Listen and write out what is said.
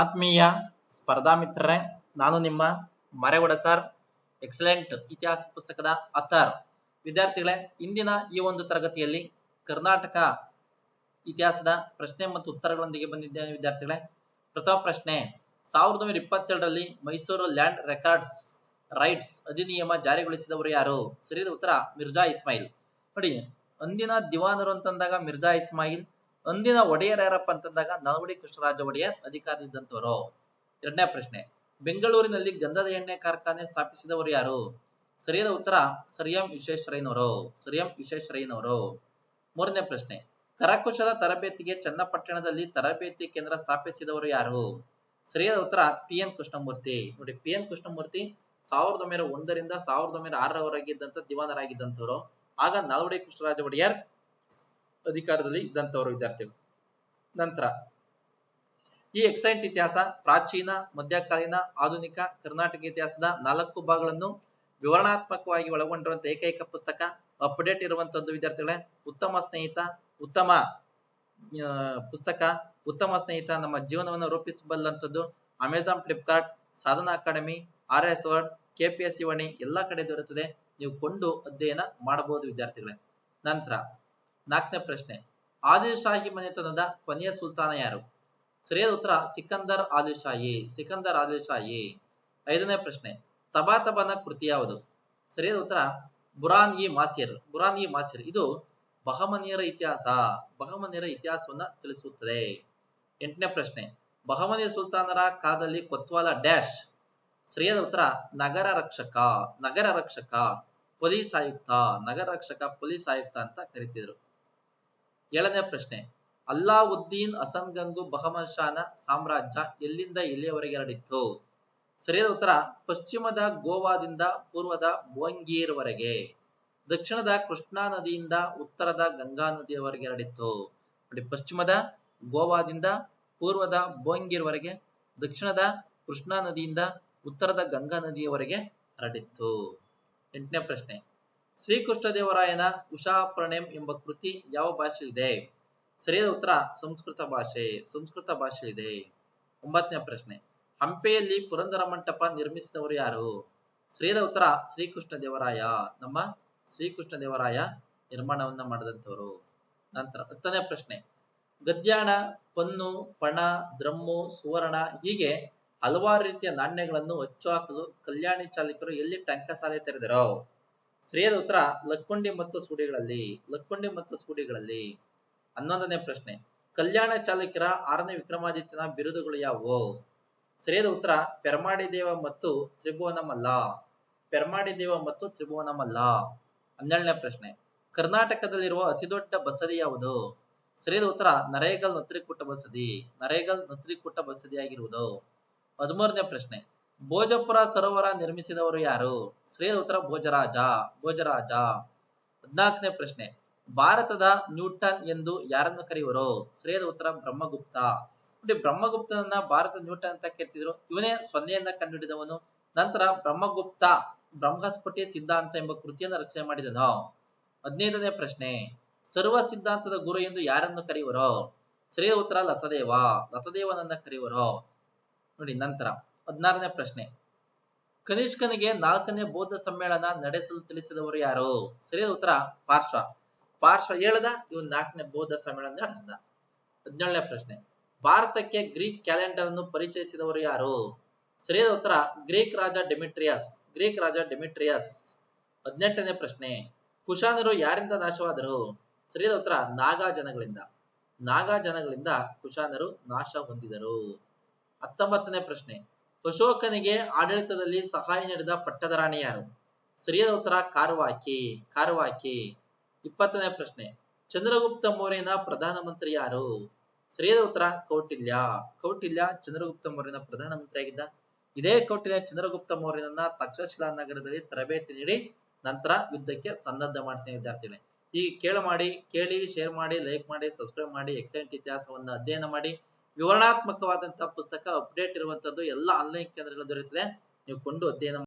ಆತ್ಮೀಯ ಸ್ಪರ್ಧಾ ಮಿತ್ರರೇ, ನಾನು ನಿಮ್ಮ ಮರೆಗೌಡ ಸರ್. ಎಕ್ಸಲೆಂಟ್ ಇತಿಹಾಸ ಪುಸ್ತಕದ ಅಥರ್. ವಿದ್ಯಾರ್ಥಿಗಳೇ, ಇಂದಿನ ಈ ಒಂದು ತರಗತಿಯಲ್ಲಿ ಕರ್ನಾಟಕ ಇತಿಹಾಸದ ಪ್ರಶ್ನೆ ಮತ್ತು ಉತ್ತರಗಳೊಂದಿಗೆ ಬಂದಿದ್ದೇನೆ ವಿದ್ಯಾರ್ಥಿಗಳೇ. ಪ್ರಥಮ ಪ್ರಶ್ನೆ, ಸಾವಿರದ ಒಂಬೈನೂರ ಇಪ್ಪತ್ತೆರಡರಲ್ಲಿ ಮೈಸೂರು ಲ್ಯಾಂಡ್ ರೆಕಾರ್ಡ್ಸ್ ರೈಟ್ಸ್ ಅಧಿನಿಯಮ ಜಾರಿಗೊಳಿಸಿದವರು ಯಾರು? ಸರಿಯಾದ ಉತ್ತರ, ಮಿರ್ಜಾ ಇಸ್ಮಾಯಿಲ್. ನೋಡಿ, ಅಂದಿನ ದಿವಾನರು ಅಂತಂದಾಗ ಮಿರ್ಜಾ ಇಸ್ಮಾಯಿಲ್ ಅಂದಿನ ಒಡೆಯರ್ ಯಾರಪ್ಪ ಅಂತಂದಾಗ ನಾಲ್ವಡಿ ಕೃಷ್ಣರಾಜ ಒಡೆಯರ್ ಅಧಿಕಾರದಿದ್ದಂತವರು ಎರಡನೇ ಪ್ರಶ್ನೆ, ಬೆಂಗಳೂರಿನಲ್ಲಿ ಗಂಧದ ಎಣ್ಣೆ ಕಾರ್ಖಾನೆ ಸ್ಥಾಪಿಸಿದವರು ಯಾರು? ಸರಿಯಾದ ಉತ್ತರ, ಸರಿಯಂ ವಿಶ್ವೇಶ್ವರಯ್ಯನವರು. ಸರಿಯಂ ವಿಶ್ವೇಶ್ವರಯ್ಯನವರು. ಮೂರನೇ ಪ್ರಶ್ನೆ, ಕರಕುಶಲ ತರಬೇತಿಗೆ ಚನ್ನಪಟ್ಟಣದಲ್ಲಿ ತರಬೇತಿ ಕೇಂದ್ರ ಸ್ಥಾಪಿಸಿದವರು ಯಾರು? ಸರಿಯಾದ ಉತ್ತರ, ಪಿ ಎನ್ ಕೃಷ್ಣಮೂರ್ತಿ. ನೋಡಿ, ಪಿ ಎನ್ ಕೃಷ್ಣಮೂರ್ತಿ ಸಾವಿರದ ಒಂಬೈನೂರ ಒಂದರಿಂದ ಸಾವಿರದ ಒಂಬೈನೂರ ಆರರವರೆಗೆ ಇದ್ದಂತ ದಿವಾನರಾಗಿದ್ದಂತವರು. ಆಗ ನಾಲ್ವಡಿ ಕೃಷ್ಣರಾಜ ಒಡೆಯರ್ ಅಧಿಕಾರದಲ್ಲಿ ಇದ್ದಂತವರು ವಿದ್ಯಾರ್ಥಿಗಳು. ನಂತರ, ಈ ಎಕ್ಸೈಂಟ್ ಇತಿಹಾಸ ಪ್ರಾಚೀನ, ಮಧ್ಯಕಾಲೀನ, ಆಧುನಿಕ, ಕರ್ನಾಟಕ ಇತಿಹಾಸದ ನಾಲ್ಕು ಭಾಗಗಳನ್ನು ವಿವರಣಾತ್ಮಕವಾಗಿ ಒಳಗೊಂಡಿರುವಂತಹ ಏಕೈಕ ಪುಸ್ತಕ, ಅಪ್ಡೇಟ್ ಇರುವಂತದ್ದು ವಿದ್ಯಾರ್ಥಿಗಳೇ, ಉತ್ತಮ ಸ್ನೇಹಿತ, ಉತ್ತಮ ಪುಸ್ತಕ, ಉತ್ತಮ ಸ್ನೇಹಿತ, ನಮ್ಮ ಜೀವನವನ್ನು ರೂಪಿಸಬಲ್ಲಂತದ್ದು Amazon Flipkart Sadhana academy, R S word KPSC Vani, ಎಲ್ಲಾ ಕಡೆ ದೊರೆಯುತ್ತದೆ ನೀವು ಕೊಂಡು ಅಧ್ಯಯನ ಮಾಡಬಹುದು ವಿದ್ಯಾರ್ಥಿಗಳೇ. ನಂತರ ನಾಲ್ಕನೇ ಪ್ರಶ್ನೆ ಆದಿಲ್ಶಾಹಿ ಮನೆತನದ ಕೊನೆಯ ಸುಲ್ತಾನ ಯಾರು? ಸರಿಯಾದ ಉತ್ತರ, ಸಿಕಂದರ್ ಆದಿಲ್ಶಾಹಿ ಸಿಕಂದರ್ ಆದಿಲ್ಶಾಹಿ ಐದನೇ ಪ್ರಶ್ನೆ, ತಬಾತಬನ ಕೃತಿ ಯಾವುದು? ಸರಿಯಾದ ಉತ್ತರ, ಬುರಾನ್ ಇ ಮಾಸಿಯರ್ ಬುರಾನ್ ಇ ಮಾಸಿರ್. ಇದು ಬಹಮನಿಯರ ಇತಿಹಾಸ, ಬಹಮನಿಯರ ಇತಿಹಾಸವನ್ನ ತಿಳಿಸುತ್ತದೆ. ಎಂಟನೇ ಪ್ರಶ್ನೆ ಬಹಮನಿ ಸುಲ್ತಾನರ ಕಾಲದಲ್ಲಿ ಕೊತ್ವಾಲ ಡ್ಯಾಶ್. ಸರಿಯಾದ ಉತ್ತರ, ನಗರ ರಕ್ಷಕ ನಗರ ರಕ್ಷಕ, ಪೊಲೀಸ್ ಆಯುಕ್ತ, ನಗರ ರಕ್ಷಕ, ಪೊಲೀಸ್ ಆಯುಕ್ತ ಅಂತ ಕರಿತಿದ್ರು. ಏಳನೇ ಪ್ರಶ್ನೆ, ಅಲ್ಲಾವುದ್ದೀನ್ ಅಸನ್ಗಂಗು ಬಹಮದ್ ಶಾನ ಸಾಮ್ರಾಜ್ಯ ಎಲ್ಲಿಂದ ಎಲ್ಲಿಯವರೆಗೆ ಹರಡಿತ್ತು? ಸರಿಯಾದ ಉತ್ತರ, ಪಶ್ಚಿಮದ ಗೋವಾದಿಂದ ಪೂರ್ವದ ಬೋಂಗೀರ್ವರೆಗೆ ದಕ್ಷಿಣದ ಕೃಷ್ಣಾ ನದಿಯಿಂದ ಉತ್ತರದ ಗಂಗಾ ನದಿಯವರೆಗೆ ಹರಡಿತ್ತು. ನೋಡಿ, ಪಶ್ಚಿಮದ ಗೋವಾದಿಂದ ಪೂರ್ವದ ಬೋಂಗೀರ್ವರೆಗೆ ದಕ್ಷಿಣದ ಕೃಷ್ಣಾ ನದಿಯಿಂದ ಉತ್ತರದ ಗಂಗಾ ನದಿಯವರೆಗೆ ಹರಡಿತ್ತು. ಎಂಟನೇ ಪ್ರಶ್ನೆ ಶ್ರೀಕೃಷ್ಣದೇವರಾಯನ ಉಷಾ ಪ್ರಣಯಂ ಎಂಬ ಕೃತಿ ಯಾವ ಭಾಷೆಯಲ್ಲಿದೆ? ಸರಿಯಾದ ಉತ್ತರ ಸಂಸ್ಕೃತ ಭಾಷೆ, ಸಂಸ್ಕೃತ ಭಾಷೆಯಲ್ಲಿದೆ. ಒಂಬತ್ತನೇ ಪ್ರಶ್ನೆ. ಹಂಪೆಯಲ್ಲಿ ಪುರಂದರ ಮಂಟಪ ನಿರ್ಮಿಸಿದವರು ಯಾರು? ಸರಿಯಾದ ಉತ್ತರ ಶ್ರೀಕೃಷ್ಣ ದೇವರಾಯ ನಮ್ಮ ಶ್ರೀಕೃಷ್ಣ ದೇವರಾಯ ನಿರ್ಮಾಣವನ್ನ ಮಾಡಿದಂತವರು ನಂತರ ಹತ್ತನೇ ಪ್ರಶ್ನೆ. ಗದ್ಯಾಣ, ಪನ್ನು, ಪಣ, ದ್ರಮ್ಮು, ಸುವರ್ಣ ಹೀಗೆ ಹಲವಾರು ರೀತಿಯ ನಾಣ್ಯಗಳನ್ನು ಹಚ್ಚು ಹಾಕಲು ಕಲ್ಯಾಣಿ ಚಾಲಕರು ಎಲ್ಲಿ ಟಂಕಸಾಲೆ ತೆರೆದರು? ಸರಿಯಾದ ಉತ್ತರ ಲಕ್ಕುಂಡಿ ಮತ್ತು ಸೂಡಿಗಳಲ್ಲಿ. ಲಕ್ಕುಂಡಿ ಮತ್ತು ಸೂಡಿಗಳಲ್ಲಿ. ಹನ್ನೊಂದನೇ ಪ್ರಶ್ನೆ. ಕಲ್ಯಾಣ ಚಾಲುಕ್ಯರ ಆರನೇ ವಿಕ್ರಮಾದಿತ್ಯನ ಬಿರುದುಗಳು ಯಾವುವು? ಸರಿಯಾದ ಉತ್ತರ ಪೆರ್ಮಾಡಿ ದೇವ ಮತ್ತು ತ್ರಿಭುವನಮಲ್ಲ. ಪೆರ್ಮಾಡಿ ದೇವ ಮತ್ತು ತ್ರಿಭುವನಮಲ್ಲ. ಹನ್ನೆರಡನೇ ಪ್ರಶ್ನೆ. ಕರ್ನಾಟಕದಲ್ಲಿರುವ ಅತಿದೊಡ್ಡ ಬಸದಿ ಯಾವುದು? ಸರಿಯಾದ ಉತ್ತರ, ನರೇಗಲ್ ನತ್ರಿಕೂಟ ಬಸದಿ. ನರೇಗಲ್ ನತ್ರಿಕೂಟ ಬಸದಿಯಾಗಿರುವುದು. ಹದಿಮೂರನೇ ಪ್ರಶ್ನೆ. ಭೋಜಪುರ ಸರೋವರ ನಿರ್ಮಿಸಿದವರು ಯಾರು? ಸರಿಯಾದ ಉತ್ತರ ಭೋಜರಾಜ ಭೋಜರಾಜ. ಹದಿನಾಲ್ಕನೇ ಪ್ರಶ್ನೆ. ಭಾರತದ ನ್ಯೂಟನ್ ಎಂದು ಯಾರನ್ನು ಕರೆಯುವರು? ಶ್ರೇಯದ ಉತ್ತರ ಬ್ರಹ್ಮಗುಪ್ತ. ನೋಡಿ, ಬ್ರಹ್ಮಗುಪ್ತನನ್ನ ಭಾರತ ನ್ಯೂಟನ್ ಅಂತ ಕರಿತಿದ್ರು. ಇವನೇ ಸೊನ್ನೆಯನ್ನ ಕಂಡುಹಿಡಿದವನು. ನಂತರ ಬ್ರಹ್ಮಗುಪ್ತ ಬ್ರಹ್ಮಸ್ಫುಟಿ ಸಿದ್ಧಾಂತ ಎಂಬ ಕೃತಿಯನ್ನು ರಚನೆ ಮಾಡಿದನು. ಹದಿನೈದನೇ ಪ್ರಶ್ನೆ. ಸರ್ವ ಸಿದ್ಧಾಂತದ ಗುರು ಎಂದು ಯಾರನ್ನು ಕರೆಯುವರು? ಶ್ರೇಯ ಉತ್ತರ ಲತದೇವ. ಲತದೇವನನ್ನ ಕರೆಯುವರು. ನೋಡಿ, ನಂತರ. ಹದಿನಾರನೇ ಪ್ರಶ್ನೆ. ಕನಿಷ್ಕನಿಗೆ ನಾಲ್ಕನೇ ಬೌದ್ಧ ಸಮ್ಮೇಳನ ನಡೆಸಲು ತಿಳಿಸಿದವರು ಯಾರು? ಸರಿಯಾದ ಉತ್ತರ, ಪಾರ್ಶ್ವ. ಪಾರ್ಶ್ವ ಹೇಳದ, ಇವನ್ ನಾಲ್ಕನೇ ಬೌದ್ಧ ಸಮ್ಮೇಳನ ನಡೆಸಿದ. ಹದಿನೇಳನೇ ಪ್ರಶ್ನೆ. ಭಾರತಕ್ಕೆ ಗ್ರೀಕ್ ಕ್ಯಾಲೆಂಡರ್ ಅನ್ನು ಪರಿಚಯಿಸಿದವರು ಯಾರು? ಸರಿಯಾದ ಉತ್ತರ, ಗ್ರೀಕ್ ರಾಜ ಡೆಮಿಟ್ರಿಯಸ್. ಗ್ರೀಕ್ ರಾಜ ಡೆಮಿಟ್ರಿಯಸ್. ಹದಿನೆಂಟನೇ ಪ್ರಶ್ನೆ. ಕುಶಾನರು ಯಾರಿಂದ ನಾಶವಾದರು? ಸರಿಯಾದ ಉತ್ತರ, ನಾಗಾ ಜನಗಳಿಂದ. ನಾಗಾ ಜನಗಳಿಂದ ಕುಶಾನರು ನಾಶ ಹೊಂದಿದರು. ಹತ್ತೊಂಬತ್ತನೇ ಪ್ರಶ್ನೆ. ಅಶೋಕನಿಗೆ ಆಡಳಿತದಲ್ಲಿ ಸಹಾಯ ನೀಡಿದ ಪಟ್ಟದ ರಾಣಿ ಯಾರು? ಸರಿಯಾದ ಉತ್ತರ ಕಾರುವಾಕಿ ಕಾರುವಾಕಿ. ಇಪ್ಪತ್ತನೇ ಪ್ರಶ್ನೆ. ಚಂದ್ರಗುಪ್ತ ಮೌರ್ಯನ ಪ್ರಧಾನಮಂತ್ರಿ ಯಾರು? ಸರಿಯಾದ ಉತ್ತರ ಕೌಟಿಲ್ಯ. ಕೌಟಿಲ್ಯ ಚಂದ್ರಗುಪ್ತ ಮೌರ್ಯನ ಪ್ರಧಾನಮಂತ್ರಿಯಾಗಿದ್ದ. ಇದೇ ಕೌಟಿಲ್ಯ ಚಂದ್ರಗುಪ್ತ ಮೌರ್ಯನನ್ನ ತಕ್ಷಶಿಲಾ ನಗರದಲ್ಲಿ ತರಬೇತಿ ನೀಡಿ ನಂತರ ಯುದ್ಧಕ್ಕೆ ಸನ್ನದ್ಧ ಮಾಡ್ತೀನಿ ವಿದ್ಯಾರ್ಥಿಗಳೇ. ಈ ಕೇಳ ಮಾಡಿ, ಕೇಳಿ ಶೇರ್ ಮಾಡಿ ಲೈಕ್ ಮಾಡಿ ಸಬ್ಸ್ಕ್ರೈಬ್ ಮಾಡಿ ಎಕ್ಸಲೆಂಟ್ ಇತಿಹಾಸವನ್ನ ಅಧ್ಯಯನ ಮಾಡಿ. ವಿವರಣಾತ್ಮಕವಾದಂತಹ ಪುಸ್ತಕ ಅಪ್ಡೇಟ್ ಇರುವಂತದ್ದು ಎಲ್ಲ ಆನ್ಲೈನ್ ಕೇಂದ್ರಗಳು ದೊರೆಯುತ್ತದೆ. ನೀವು ಕೊಂಡು ಅಧ್ಯಯನ